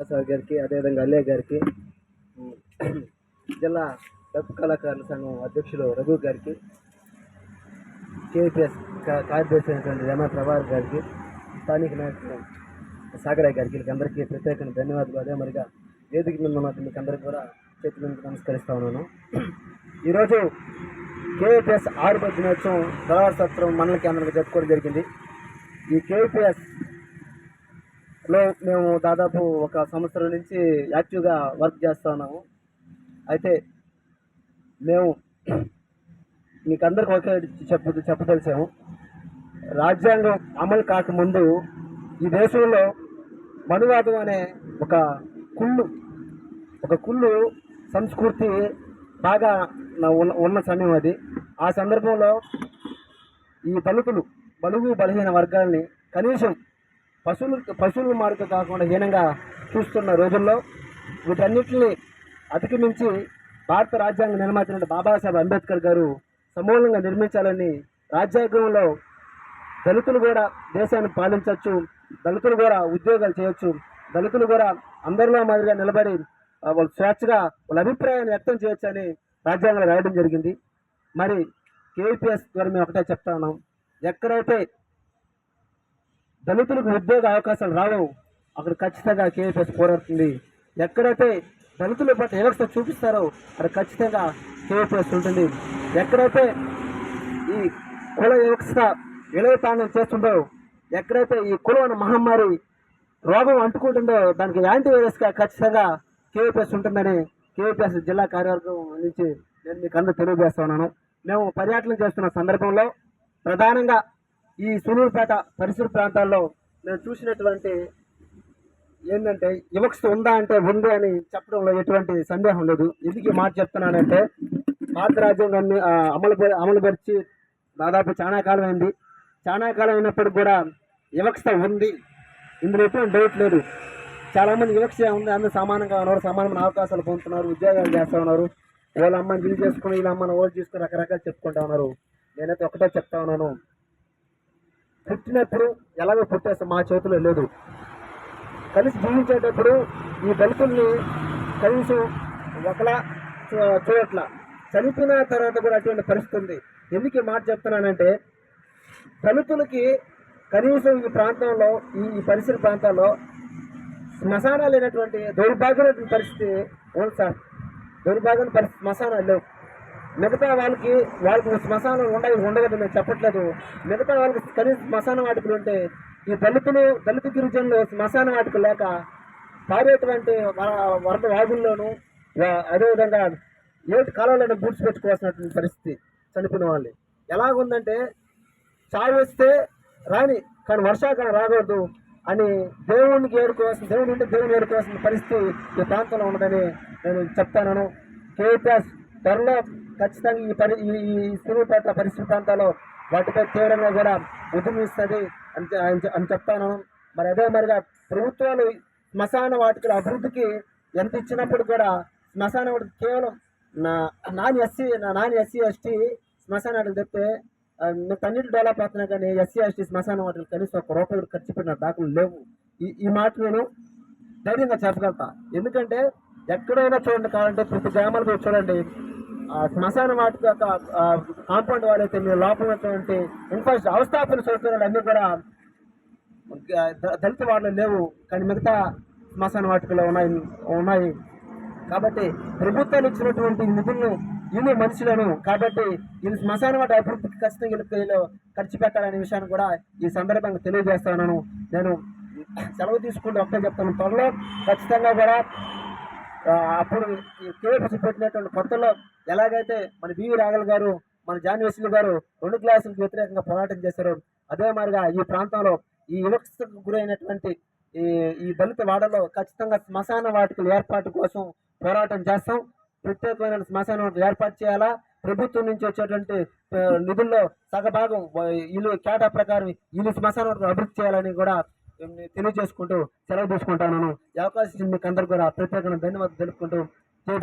Sir గారికి అదేవిధంగా అల్లయ్య గారికి జిల్లా డబ్బు కళాకారుల సంఘం అధ్యక్షులు రఘు గారికి కేపీఎస్ కార్యదర్శి అయినటువంటి రమా ప్రభాకర్ గారికి స్థానిక నాయకులు సాగరాయ్ గారికి వీళ్ళకి అందరికీ ప్రత్యేకంగా ధన్యవాదాలు. అదే మరిగా వేదిక మీద ఉన్న మీకు అందరికీ కూడా చేతుల మీద నమస్కరిస్తా ఉన్నాను. ఈరోజు కేపీఎస్ ఆరు దినోత్సవం సత్రం మండల కేంద్రంగా జరుపుకోవడం జరిగింది. ఈ కేపీఎస్ లో మేము దాదాపు ఒక సంవత్సరం నుంచి యాక్టివ్గా వర్క్ చేస్తూ ఉన్నాము. అయితే మేము మీకు అందరికి ఒకే చెప్ప చెప్పదలిసాము రాజ్యాంగం అమలు కాకముందు ఈ దేశంలో మనువాదం అనే ఒక కుళ్ళు ఒక కుళ్ళు సంస్కృతి బాగా నా- ఉన్న ఉన్న సమయం అది. ఆ సందర్భంలో ఈ దళితులు బలుగు బలహీన వర్గాల్ని కనీసం పశువులు పశువుల మార్గం కాకుండా హీనంగా చూస్తున్న రోజుల్లో వీటన్నిటిని అధిగమించి భారత రాజ్యాంగ నిర్మాత బాబాసాహెబ్ అంబేద్కర్ గారు సమూలంగా నిర్మించాలని రాజ్యాంగంలో దళితులు కూడా దేశాన్ని పాలించవచ్చు దళితులు కూడా ఉద్యోగాలు చేయొచ్చు దళితులు కూడా అందరిలో మాదిరిగా నిలబడి వాళ్ళు స్వేచ్ఛగా వాళ్ళ అభిప్రాయాన్ని వ్యక్తం చేయొచ్చు అని రాజ్యాంగంలో రాయడం జరిగింది. మరి కేపీఎస్ ద్వారా మేము ఒకటే చెప్తా ఉన్నాం. ఎక్కడైతే దళితులకు ఉద్యోగ అవకాశాలు రావు. అక్కడ ఖచ్చితంగా కేఎఫ్ఎస్ పోరాడుతుంది. ఎక్కడైతే దళితుల పట్ల వివక్ష చూపిస్తారో అక్కడ ఖచ్చితంగా కేఎఫ్ఎస్ ఉంటుంది. ఎక్కడైతే ఈ కుల వివక్ష విలయతాండం చేస్తుందో ఎక్కడైతే ఈ కులం మహమ్మారి రోగం అంటుకుంటుందో దానికి యాంటీ వైరస్గా ఖచ్చితంగా కేఎఫ్ఎస్ ఉంటుందని కేఎఫ్ఎస్ జిల్లా కార్యవర్గం నుంచి నేను మీకు అందరూ తెలియజేస్తున్నాను మేము పర్యటన చేస్తున్న సందర్భంలో ప్రధానంగా ఈ సూలూరుపేట పరిసర ప్రాంతాల్లో నేను చూసినటువంటి ఏంటంటే యువక్స్ ఉందా అంటే ఉంది అని చెప్పడంలో ఎటువంటి సందేహం లేదు. ఎందుకు మాట చెప్తున్నానంటే పాత రాజ్యాంగాన్ని అమలు అమలుపరిచి దాదాపు చాలా కాలం అయింది చాలా కాలం అయినప్పుడు కూడా వివక్ష ఉంది. ఇందులో ఎటువంటి డౌట్ లేదు. చాలా మంది వివక్ష ఉంది అందరూ సమానంగా ఉన్నారు. సమానమైన అవకాశాలు పొందుతున్నారు ఉద్యోగాలు చేస్తూ ఉన్నారు. వాళ్ళ అమ్మని వీళ్ళు చేసుకుని వీళ్ళ అమ్మని ఓళ్ళు చేసుకుని రకరకాలు చెప్పుకుంటా ఉన్నారు. నేనైతే ఒకటే చెప్తా ఉన్నాను. పుట్టినప్పుడు ఎలాగో పుట్టేస్తే మా చేతిలో లేదు. కలిసి జీవించేటప్పుడు ఈ దళితుల్ని కనీసం ఒకలా చూడట్ల. చనిపోయిన తర్వాత కూడా అటువంటి పరిస్థితి ఉంది. ఎందుకు ఈ మాట చెప్తున్నానంటే దళితులకి కనీసం ఈ ప్రాంతంలో ఈ పరిసర ప్రాంతాల్లో శ్మశానాలు లేనటువంటి దౌర్భాగ్యమైన పరిస్థితి ఉంది సార్. దౌర్భాగ్యం పరిస్థితి శ్మశానాలు లేవు. మిగతా వాళ్ళకి వాళ్ళకి శ్మశానం ఉండదు ఉండదు నేను చెప్పట్లేదు. మిగతా వాళ్ళకి కనీసం శ్మశాన వాటికలు ఉంటే ఈ దళితులు దళిత గిరిజనులు శ్మశాన వాటికలు లేక పారేటువంటి వరద వాగుల్లోనూ అదేవిధంగా ఏటి కాలంలోనే బూడ్చి పెట్టుకోవాల్సినటువంటి పరిస్థితి చనిపోయిన వాళ్ళు. ఎలాగుందంటే చావు వస్తే రాని కానీ వర్షాకాలం రాకూడదు అని దేవునికి ఏడుకోవాల్సిన దేవుని ఉంటే దేవుని ఏడుకోవాల్సిన పరిస్థితి ఈ ప్రాంతంలో ఉన్నదని నేను చెప్తాను కేపీఎస్ త్వరలో ఖచ్చితంగా ఈ పరి ఈ ఈ పరిసర ప్రాంతాల్లో వాటిపై తీవ్రంగా కూడా ఉద్యమిస్తుంది అని అని అని చెప్తాను. మరి అదే మరిగా ప్రభుత్వాలు శ్మశాన వాటికల అభివృద్ధికి ఎంత ఇచ్చినప్పుడు కూడా శ్మశాన వాటికి కేవలం నా నాన్ ఎస్సీ నా నాన్ ఎస్సీ ఎస్టీ శ్మశాన వాటికి చెప్తే తన్నిటి డెవలప్ అవుతున్నా కానీ ఎస్సీ ఎస్టీ శ్మశాన వాటికి కనీసం ఒక రూపాయలు ఖర్చు పెట్టిన దాఖలు లేవు. ఈ ఈ మాట నేను ధైర్యంగా చెప్పగలుగుతా. ఎందుకంటే ఎక్కడైనా చూడండి కావాలంటే ప్రతి గ్రామాలకు చూడండి. శ్మశాన వాటి యొక్క కాంపౌండ్ వాళ్ళైతే మీ లోపల ఉన్నటువంటి ఇన్ఫ్రాస్ట్రక్చర్ అవస్థాపన సౌకర్యాలు అన్నీ కూడా దళిత వాళ్ళు లేవు. కానీ మిగతా శ్మశాన వాటికలో ఉన్నాయి ఉన్నాయి. కాబట్టి ప్రభుత్వాలు ఇచ్చినటువంటి నిధులను ఇన్ని మనుషులను కాబట్టి ఈ శ్మశాన వాటి అభివృద్ధికి ఖచ్చితంగా వీళ్ళకి ఖర్చు పెట్టాలనే విషయాన్ని కూడా ఈ సందర్భంగా తెలియజేస్తున్నాను నేను సెలవు తీసుకుంటూ ఒకటే చెప్తాను. త్వరలో ఖచ్చితంగా కూడా అప్పుడు కేసు పెట్టినటువంటి కొత్తలో ఎలాగైతే మన బివి రాఘల్ గారు మన జాన్ వెస్లీ గారు రెండు క్లాసులకు వ్యతిరేకంగా పోరాటం చేశారు అదే మాదిరిగా ఈ ప్రాంతంలో ఈ వివక్షకు గురైనటువంటి ఈ ఈ దళిత వాడలో ఖచ్చితంగా శ్మశాన వాటికల ఏర్పాటు కోసం పోరాటం చేస్తాం. ప్రత్యేకమైన శ్మశాన వాటికలు ఏర్పాటు చేయాలా? ప్రభుత్వం నుంచి వచ్చేటువంటి నిధుల్లో సగభాగం ఇల్లు కేటా ప్రకారం ఇల్లు శ్మశాన వాటికలు అభివృద్ధి చేయాలని కూడా తెలియజేసుకుంటూ సెలవు తీసుకుంటాను. ఈ అవకాశం మీకు అందరికీ కూడా ప్రత్యేకంగా ధన్యవాదాలు తెలుపుకుంటూ జై